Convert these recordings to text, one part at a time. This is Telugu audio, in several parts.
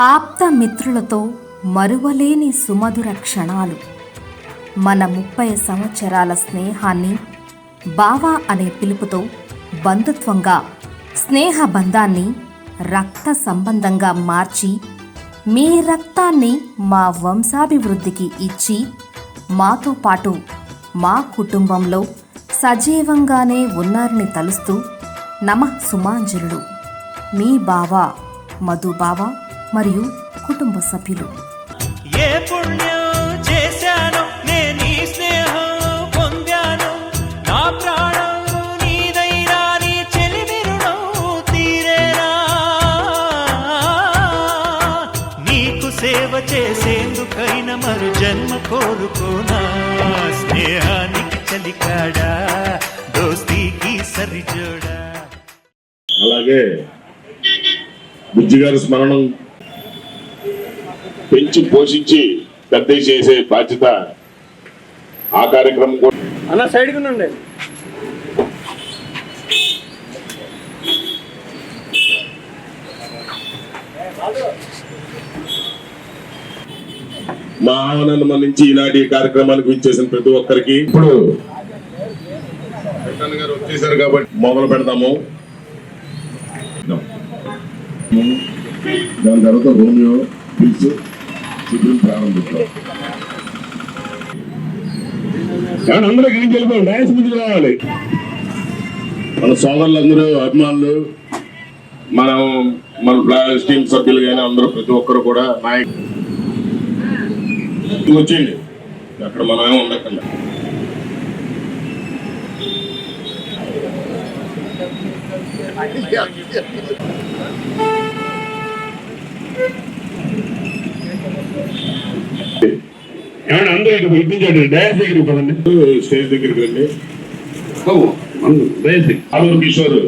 ఆప్త మిత్రులతో మరువలేని సుమధుర క్షణాలు. మన ముప్పై సంవత్సరాల స్నేహాన్ని బావా అనే పిలుపుతో బంధుత్వంగా స్నేహ బంధాన్ని రక్త సంబంధంగా మార్చి మీ రక్తాన్ని మా వంశాభివృద్ధికి ఇచ్చి మాతో పాటు మా కుటుంబంలో సజీవంగానే ఉన్నారని తలుస్తూ నమ సుమాంజలుడు మీ బావ మధుబావ మరియు కుటుంబ సభ్యులు. ఏ పుణ్యం చేశాను నేను ఈ స్నేహం పొందాను. నా ప్రాణం నీదైనా నీ చెలిమి రుణం తీరేనా? నీకు సేవ చేసేందుకైన మరు జన్మ కోరుకోనా? స్నేహానికి చలికాడా దోస్తీకి సరిజోడా? అలాగే బుజ్జి గారి స్మరణం పెంచి పోషించి పెద్ద చేసే బాధ్యత ఆ కార్యక్రమం కూడా. అన్న సైడ్ ఉండండి. మా ఆహ్వానాన్ని మన్నించి ఈనాటి ఈ కార్యక్రమానికి విచ్చేసిన ప్రతి ఒక్కరికి ఇప్పుడు గారు వచ్చేసారు కాబట్టి మొదలు పెడతాము. దాని తర్వాత రోమియో పిల్స్ శిబిరం ప్రారంభించాం కానీ అందరూ ఏం వెళ్ళిపోయి డాన్స్ ముందుకు రావాలి. మన సోదరులందరూ అభిమానులు మనం మన టీం సభ్యులు కానీ అందరూ ప్రతి ఒక్కరు కూడా నాయకు వచ్చేయండి. అక్కడ మనమే మనం ఏమో ఉండక్కర్లే ఏమన్నా అందరూ ఇటు ఇప్పించండి డయాస్ దగ్గరికి పదండి. స్టేజ్ దగ్గరికి రండి. డయాస్ ఆలూరు కిషోర్.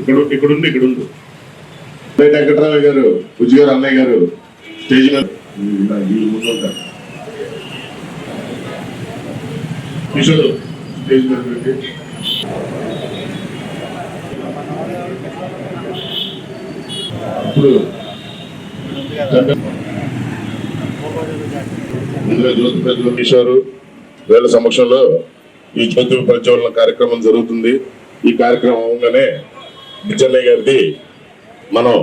ఇక్కడ ఇక్కడ ఉంది ఇక్కడ ఉంది వెంకటరావు గారు బుజ్జి గారు అన్నయ్య గారు స్టేజ్ మీద. ఇలా వీళ్ళు ముందు ఉంటారు. కిషోర్ స్టేజ్ మీద రండి. ఇప్పుడు ఇందులో జ్యోతి ప్రజ్వల వీళ్ళ సమక్షంలో ఈ జ్యోతి ప్రజ్వలన కార్యక్రమం జరుగుతుంది. ఈ కార్యక్రమం అవగానే చెన్నై గారిది మనం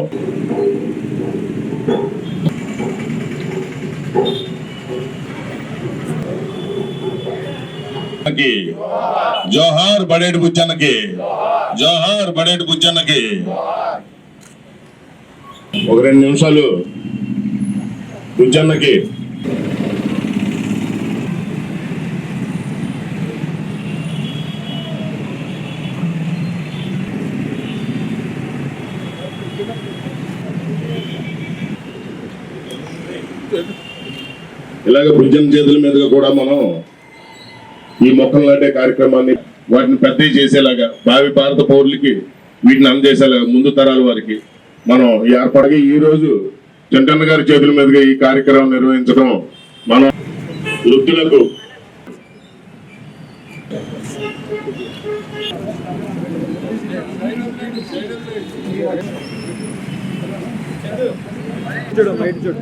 జోహార్ బడేటి బుచ్చన్నకి జోహార్ బడేటి బుచ్చన్నకి. ఒక రెండు నిమిషాలు బుచ్చన్నకి ఇలాగ బుజ్జన్ చేతుల మీదుగా కూడా మనం ఈ మొక్కలు నాటే కార్యక్రమాన్ని వాటిని పెద్ద చేసేలాగా భావి భారత పౌరులకి వీటిని అందజేసేలాగా ముందు తరాల వారికి మనం ఈ ఏర్పాటుగా ఈ రోజు చంటన్న గారి చేతుల మీదుగా ఈ కార్యక్రమం నిర్వహించడం మనం వృద్ధులకు చూడు బయట చూడు.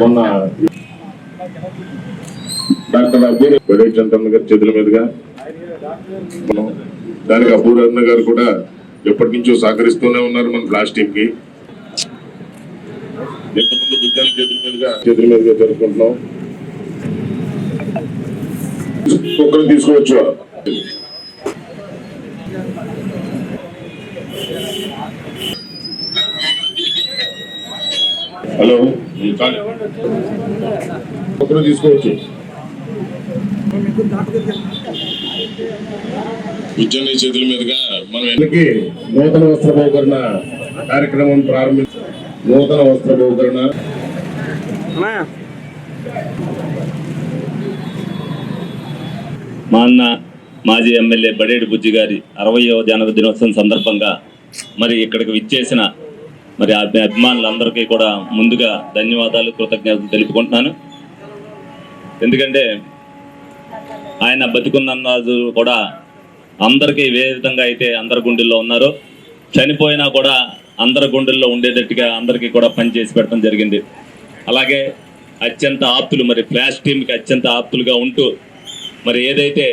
మొన్న డాక్టర్ అబ్బూరు బడే గారి చేతుల మీదుగా దానికి అబ్బూరు అన్న గారు కూడా ఎప్పటి నుంచో సహకరిస్తూనే ఉన్నారు మన బ్లాస్ట్ టీమ్కి. ఇంతకుముందు బిడ్డల చేతుల మీదుగా చేతుల మీదుగా జరుపుకుంటున్నాం. కుక్కలు తీసుకోవచ్చు హలో. ఒకరు తీసుకోవచ్చు. ఉజ్జని చేతుల మీదుగా మనం ఎన్నికి నూతన వస్త్ర బహుకరణ కార్యక్రమం ప్రారంభించి నూతన వస్త్ర బహుకరణ. అన్నా. మా అన్న మాజీ ఎమ్మెల్యే బడేటి బుజ్జి గారి అరవయవ జన్మ దినోత్సవం సందర్భంగా మరి ఇక్కడికి విచ్చేసిన మరి అభిమానులందరికీ కూడా ముందుగా ధన్యవాదాలు కృతజ్ఞతలు తెలుపుకుంటున్నాను. ఎందుకంటే ఆయన బతికున్నరాజు కూడా అందరికీ ఏ విధంగా అయితే అందరి గుండెల్లో ఉన్నారో చనిపోయినా కూడా అందరి గుండెల్లో ఉండేటట్టుగా అందరికీ కూడా పనిచేసి పెట్టడం జరిగింది. అలాగే అత్యంత ఆప్తులు మరి ఫ్లాష్ టీంకి అత్యంత ఆప్తులుగా ఉంటూ మరి ఏదైతే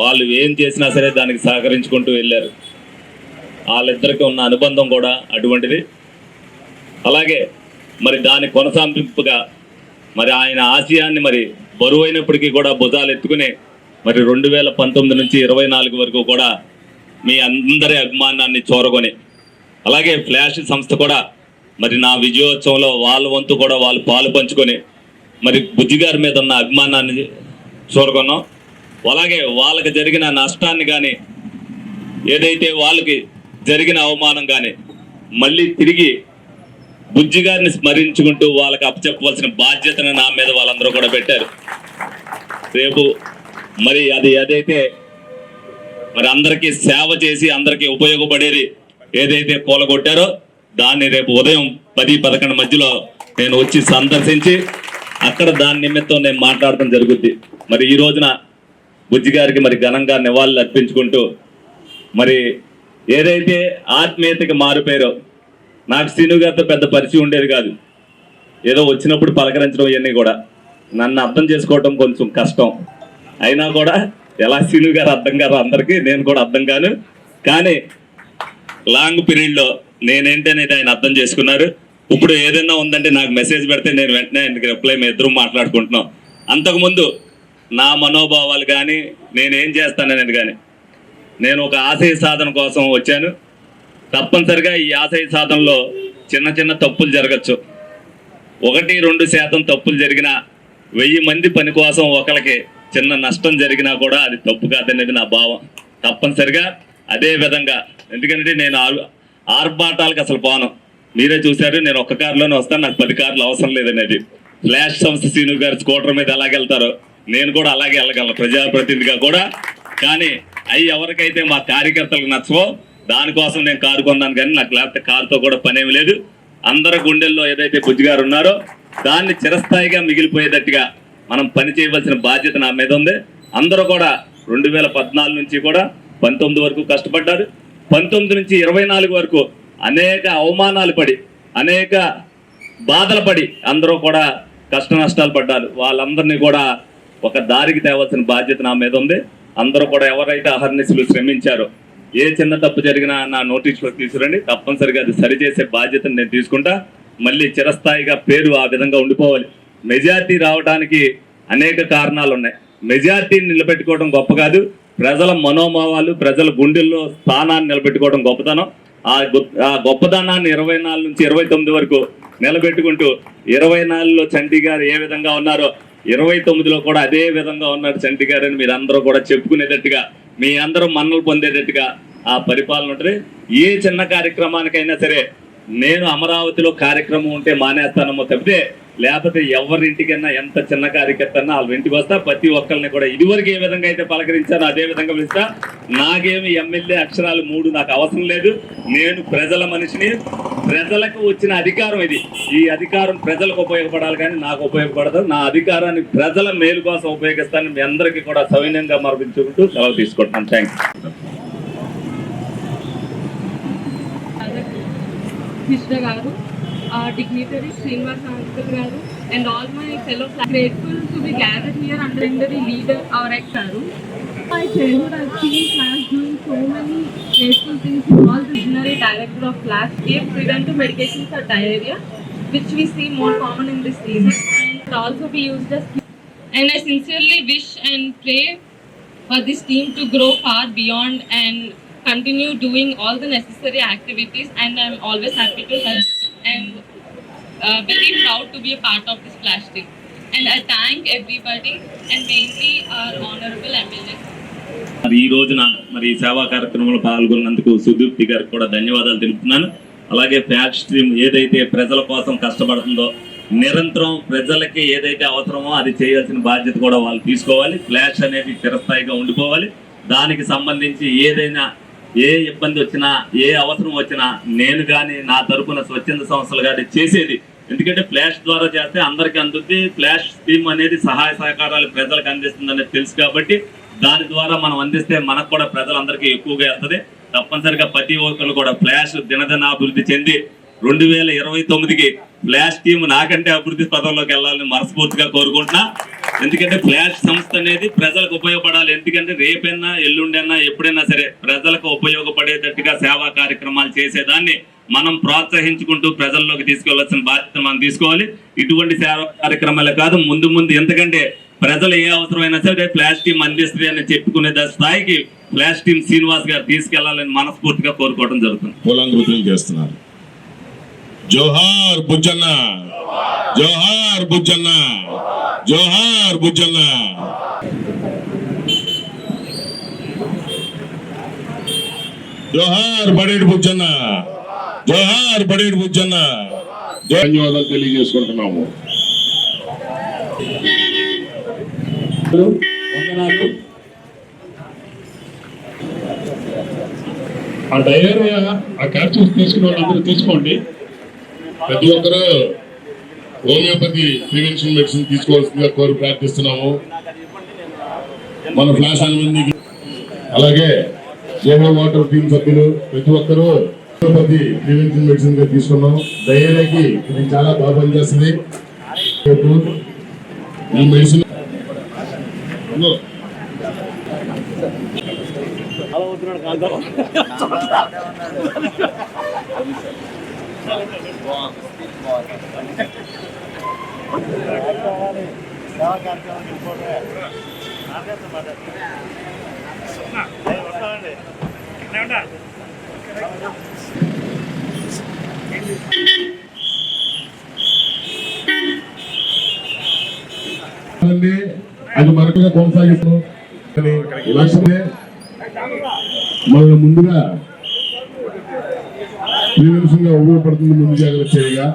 వాళ్ళు ఏం చేసినా సరే దానికి సహకరించుకుంటూ వెళ్ళారు. వాళ్ళిద్దరికి ఉన్న అనుబంధం కూడా అటువంటిది. అలాగే మరి దాని కొనసాగింపుగా మరి ఆయన ఆశయాన్ని మరి బరువైనప్పటికీ కూడా భుజాలు ఎత్తుకుని మరి రెండు వేల పంతొమ్మిది నుంచి ఇరవై నాలుగు వరకు కూడా మీ అందరి అభిమానాన్ని చోరగొని అలాగే ఫ్లాష్ సంస్థ కూడా మరి నా విజయోత్సవంలో వాళ్ళ వంతు కూడా వాళ్ళు పాలు పంచుకొని మరి బుజ్జి గారి మీద ఉన్న అభిమానాన్ని చూరగొన్నాం. అలాగే వాళ్ళకి జరిగిన నష్టాన్ని కానీ ఏదైతే వాళ్ళకి జరిగిన అవమానం కానీ మళ్ళీ తిరిగి బుజ్జి గారిని స్మరించుకుంటూ వాళ్ళకి అప్పచెప్పవలసిన బాధ్యతను నా మీద వాళ్ళందరూ కూడా పెట్టారు. రేపు మరి అది ఏదైతే మరి అందరికీ సేవ చేసి అందరికీ ఉపయోగపడేది ఏదైతే కూలగొట్టారో దాన్ని రేపు ఉదయం పది పదకొండు మధ్యలో నేను వచ్చి సందర్శించి అక్కడ దాని నిమిత్తం నేను మాట్లాడటం జరుగుద్ది. మరి ఈ రోజున బుజ్జి గారికి మరి ఘనంగా నివాళులు అర్పించుకుంటూ మరి ఏదైతే ఆత్మీయతకి మారిపోయారో నాకు శ్రీను గారితో పెద్ద పరిచయం ఉండేది కాదు. ఏదో వచ్చినప్పుడు పలకరించడం ఇవన్నీ కూడా. నన్ను అర్థం చేసుకోవటం కొంచెం కష్టం. అయినా కూడా ఎలా శ్రీను గారు అర్థం కాదు అందరికీ నేను కూడా అర్థం కాను. కానీ లాంగ్ పీరియడ్లో నేనేంటనేది ఆయన అర్థం చేసుకున్నారు. ఇప్పుడు ఏదైనా ఉందంటే నాకు మెసేజ్ పెడితే నేను వెంటనే ఆయనకి రిప్లై మేము ఇద్దరు మాట్లాడుకుంటున్నాం. అంతకుముందు నా మనోభావాలు కానీ నేనేం చేస్తాననేది కానీ నేను ఒక ఆశయ సాధన కోసం వచ్చాను. తప్పనిసరిగా ఈ ఆశయ సాధనలో చిన్న చిన్న తప్పులు జరగచ్చు. ఒకటి రెండు శాతం తప్పులు జరిగినా వెయ్యి మంది పని కోసం ఒకరికి చిన్న నష్టం జరిగినా కూడా అది తప్పు కాదనేది నా భావం. తప్పనిసరిగా అదే విధంగా ఎందుకంటే నేను ఆర్భాటాలకు అసలు పోను. మీరే చూశారు నేను ఒక్క కారులోనే వస్తాను నాకు పది కార్లు అవసరం లేదనేది. ఫ్లాష్ సంస్థ సీను గారు స్కూటర్ మీద ఎలాగ వెళ్తారో నేను కూడా అలాగే వెళ్ళగలను ప్రజాప్రతినిధిగా కూడా. కానీ అవి ఎవరికైతే మా కార్యకర్తలకు నచ్చవో దానికోసం నేను కారు కొన్నాను కానీ నాకు లేకపోతే కారుతో కూడా పనేమి లేదు. అందరి గుండెల్లో ఏదైతే బుజ్జిగారు ఉన్నారో దాన్ని చిరస్థాయిగా మిగిలిపోయేటట్టుగా మనం పని చేయవలసిన బాధ్యత నా మీద ఉంది. అందరూ కూడా రెండు వేల పద్నాలుగు నుంచి కూడా పంతొమ్మిది వరకు కష్టపడ్డారు. పంతొమ్మిది నుంచి ఇరవై నాలుగు వరకు అనేక అవమానాలు పడి అనేక బాధలు పడి అందరూ కూడా కష్ట నష్టాలు పడ్డారు. వాళ్ళందరినీ కూడా ఒక దారికి తేవాల్సిన బాధ్యత నా మీద ఉంది. అందరూ కూడా ఎవరైతే అహర్నిశలు శ్రమించారో ఏ చిన్న తప్పు జరిగినా నా నోటీసులో తీసుకురండి. తప్పనిసరిగా అది సరిచేసే బాధ్యతను నేను తీసుకుంటా. మళ్ళీ చిరస్థాయిగా పేరు ఆ విధంగా ఉండిపోవాలి. మెజార్టీ రావడానికి అనేక కారణాలు ఉన్నాయి మెజార్టీని నిలబెట్టుకోవడం గొప్ప కాదు. ప్రజల మనోభావాలు ప్రజల గుండెల్లో స్థానాన్ని నిలబెట్టుకోవడం గొప్పతనం. ఆ గొ- ఆ గొప్పదనాన్ని ఇరవై నాలుగు నుంచి ఇరవై తొమ్మిది వరకు నిలబెట్టుకుంటూ ఇరవై నాలుగులో చండీగారు గారు ఏ విధంగా ఉన్నారో ఇరవై తొమ్మిదిలో కూడా అదే విధంగా ఉన్నాడు చంటి గారు అని మీరు అందరూ కూడా చెప్పుకునేటట్టుగా మీ అందరూ మన్నలు పొందేటట్టుగా ఆ పరిపాలన ఉంటుంది. ఏ చిన్న కార్యక్రమానికైనా సరే నేను అమరావతిలో కార్యక్రమం ఉంటే మానేస్తానమ్మో తప్పితే లేకపోతే ఎవరింటికన్నా ఎంత చిన్న కార్యకర్త అన్నా వాళ్ళ ఇంటికి వస్తా ప్రతి ఒక్కరిని కూడా ఇదివరకు ఏ విధంగా అయితే పలకరించానో అదే విధంగా పిలుస్తా. నాకేమి ఎమ్మెల్యే అక్షరాలు మూడు నాకు అవసరం లేదు. నేను ప్రజల మనిషిని ప్రజలకు వచ్చిన అధికారం ఇది. ఈ అధికారం ప్రజలకు ఉపయోగపడాలి కానీ నాకు ఉపయోగపడదు. నా అధికారాన్ని ప్రజల మేలు కోసం ఉపయోగిస్తానని మీ అందరికీ కూడా సవినయంగా మరపించుకుంటూ సెలవు తీసుకుంటున్నాను. థ్యాంక్స్ కృష్ణ గారు. Our dignitary Srinivas Garu, and all my fellow grateful to be gathered here under legendary leader, our ex Garu. My childhood, I've seen Flash doing so many grateful things. He was the visionary director of class gave preventive medication for diarrhea, which we see more common in this season, and also be used as. And I sincerely wish and pray for this team to grow far beyond and continue doing all the necessary activities and I'm always happy to help and uh, very proud to be a part of this flash team. And I thank everybody and mainly our honorable MLA. మరి ఈ రోజున మరి ఈ సేవా కార్యక్రమంలో పాల్గొన్నందుకు సుదీప్తి గారికి కూడా ధన్యవాదాలు తెలుపుతున్నాను అలాగే ఫ్యాక్ట్ స్ట్రీమ్ ఏదైతే ప్రజల కోసం కష్టపడుతుందో నిరంతరం ప్రజలకి ఏదైతే అవసరమో అది చేయాల్సిన బాధ్యత కూడా వాళ్ళు తీసుకోవాలి ఫ్లాష్ అనేది చిరస్థాయిగా ఉండిపోవాలి దానికి సంబంధించి ఏదైనా ఏ ఇబ్బంది వచ్చినా ఏ అవసరం వచ్చినా నేను కానీ నా తరపున స్వచ్ఛంద సంస్థలు కానీ చేసేది. ఎందుకంటే ఫ్లాష్ ద్వారా చేస్తే అందరికీ అందుద్ది. ఫ్లాష్ స్కీమ్ అనేది సహాయ సహకారాలు ప్రజలకు అందిస్తుంది అనేది తెలుసు కాబట్టి దాని ద్వారా మనం అందిస్తే మనకు కూడా ప్రజలందరికీ ఎక్కువగా వెళ్తుంది తప్పనిసరిగా ప్రతి ఒక్కరు కూడా ఫ్లాష్ దినదిన అభివృద్ధి చెంది రెండు వేల ఇరవై తొమ్మిదికి ఫ్లాష్ టీం నాకంటే అభివృద్ధి పదంలోకి వెళ్ళాలని మనస్ఫూర్తిగా కోరుకుంటున్నా. ఎందుకంటే ఫ్లాష్ సంస్థ అనేది ప్రజలకు ఉపయోగపడాలి. ఎందుకంటే రేపైనా ఎల్లుండైనా ఎప్పుడైనా సరే ప్రజలకు ఉపయోగపడేటట్టుగా సేవా కార్యక్రమాలు చేసేదాన్ని మనం ప్రోత్సహించుకుంటూ ప్రజల్లోకి తీసుకెళ్ళాల్సిన బాధ్యత మనం తీసుకోవాలి. ఇటువంటి సేవా కార్యక్రమాలే కాదు ముందు ముందు ఎందుకంటే ప్రజలు ఏ అవసరమైనా సరే ఫ్లాష్ టీమ్ అందిస్తుంది అని చెప్పుకునే స్థాయికి ఫ్లాష్ టీమ్ శ్రీనివాస్ గారు తీసుకెళ్ళాలని మనస్ఫూర్తిగా కోరుకోవడం జరుగుతుంది. చేస్తున్నారు. జోహార్ బుజ్జన్న. జోహార్ బుజ్జన్న. జోహార్ బుజ్జన్న. జోహార్ బడేడు బుజ్జన్న. జోహార్ బడేడు బుజ్జన్న. ధన్యవాదాలు తెలియజేసుకుంటున్నాము. వందనాలు ఆ డైవర్ ఆ క్యాప్చర్స్ తీసుకున్న వాళ్ళందరూ తీసుకోండి. ప్రతి ఒక్కరూ హోమియోపతి ప్రివెన్షన్ మెడిసిన్ తీసుకోవాల్సిందిగా కోరి ప్రార్థిస్తున్నాము. మన ఫ్లాష్ మందికి అలాగే జేహో వాటర్ టీమ్ సభ్యులు ప్రతి ఒక్కరూ హోమియోపతి ప్రివెన్షన్ మెడిసిన్గా తీసుకున్నాం. డయేరియాకి ఇది చాలా బాగా పనిచేస్తుంది ఈ మెడిసిన్ అవుతున్నాడు కాదు అది మరొకగా కొనసాగిస్తాం కానీ మనల్ని ముందుగా ప్రివెన్షన్ ఉపయోగపడుతుంది ముందు జాగ్రత్త చేయగా.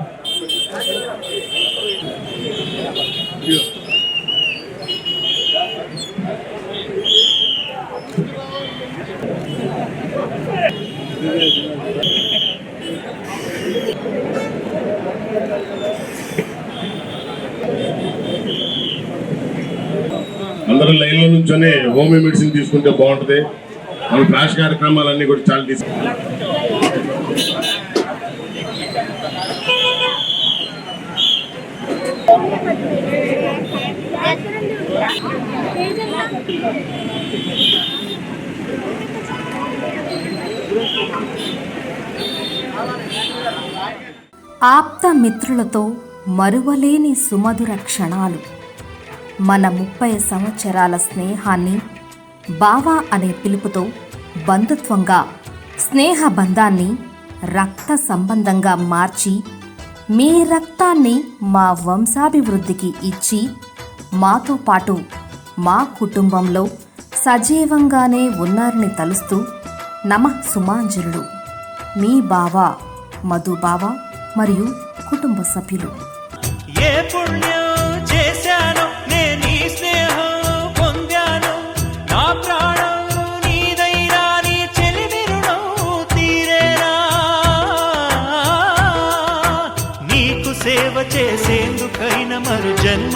అందరూ లైన్లో నుంచొని హోమియో మెడిసిన్ తీసుకుంటే బాగుంటుంది. మన ఫ్లాష్ కార్యక్రమాలన్నీ కూడా చాలా తీసుకుంటాం ఆప్త మిత్రులతో మరువలేని సుమధుర క్షణాలు. మన ముప్పై సంవత్సరాల స్నేహాన్ని బావా అనే పిలుపుతో బంధుత్వంగా స్నేహ బంధాన్ని రక్త సంబంధంగా మార్చి మీ రక్తాన్ని మా వంశాభివృద్ధికి ఇచ్చి మాతో పాటు మా కుటుంబంలో సజీవంగానే ఉన్నారని తలుస్తూ నమ సుమాంజనుడు మీ బావ మధు బావ మరియు కుటుంబ సభ్యులు. ఏ పుణ్యం చేశాను నేను ఈ స్నేహం పొందాను నా ప్రాణం నీదైనా నీ చెలిమి రుణం తీరేనా? నీకు సేవ చేసేందుకైన మరు జన్మ